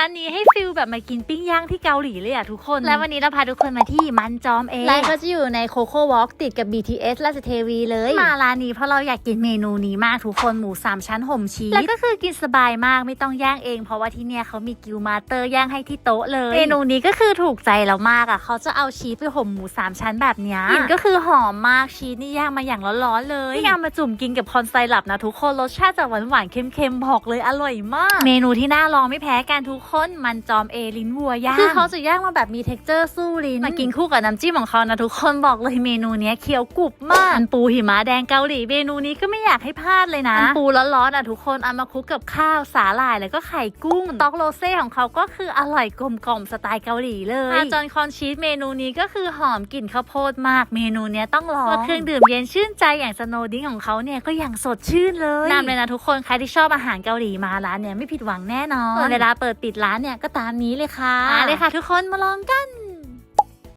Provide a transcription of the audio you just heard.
ร้านนี้ให้ฟิลแบบมากินปิ้งย่างที่เกาหลีเลยอะทุกคน และวันนี้เราพาทุกคนมาที่มันจอมเองร้านก็จะอยู่ในโคโค่วอล์กติดกับ BTS ราชเทวีเลย มาร้านนี้เพราะเราอยากกินเมนูนี้มากทุกคนหมูสามชั้นห่มชีสแล้วก็คือกินสบายมากไม่ต้องย่างเอง เพราะว่าที่เนี่ยเขามีกิวมาสเตอร์ย่างให้ที่โต๊ะเลย เมนูนี้ก็คือถูกใจเรามากอะเขาจะเอาชีสไปห่มหมูสามชั้นแบบเนี้ยกลิ่นก็คือหอมมากชีสนี่ย่างมาอย่างร้อนๆเลยนี่เอามาจุ่มกินกับคอนไซรัปนะทุกคนรสชาติจะหวานๆเค็มๆบอกเลยอร่อยมาก เมนูที่น่าลองไม่แพ้กันทุกคนมันจอมเอลิ้นวัวย่างคือเขาจะย่างมาแบบมี t e x t อร์สู้ลิ้นมากินคู่กับน้ำจิ้มของเขานะทุกคนบอกเลยเมนูเนี้ยเคี้ยวกรุบมากมันปูหิมะแดงเกาหลีเมนูนี้ก็ไม่อยากให้พลาดเลยนะมันปูร้อนๆอะทุกคนเอามาคลุกกับข้าวสาหร่ายแล้วก็ไข่กุ้งต็อกโรเซ่ของเขาก็คืออร่อยกลมกล่อมสไตล์เกาหลีเลยอาจอนคอนชีสเมนูนี้ก็คือหอมกลิ่นข้าวโพดมากเมนูเนี้ยต้องลองเครื่องดื่มเย็นชื่นใจอย่างสโนดิ้งของเขาเนี่ยก็อย่างสดชื่นเลยนำเลยนะทุกคนใครที่ชอบอาหารเกาหลีมาร้านเนี่ยไม่ผิดหวังแน่นอนเวลาเปิดปิดร้านเนี่ยก็ตามนี้เลยค่ะมาเลยค่ะทุกคนมาลองกัน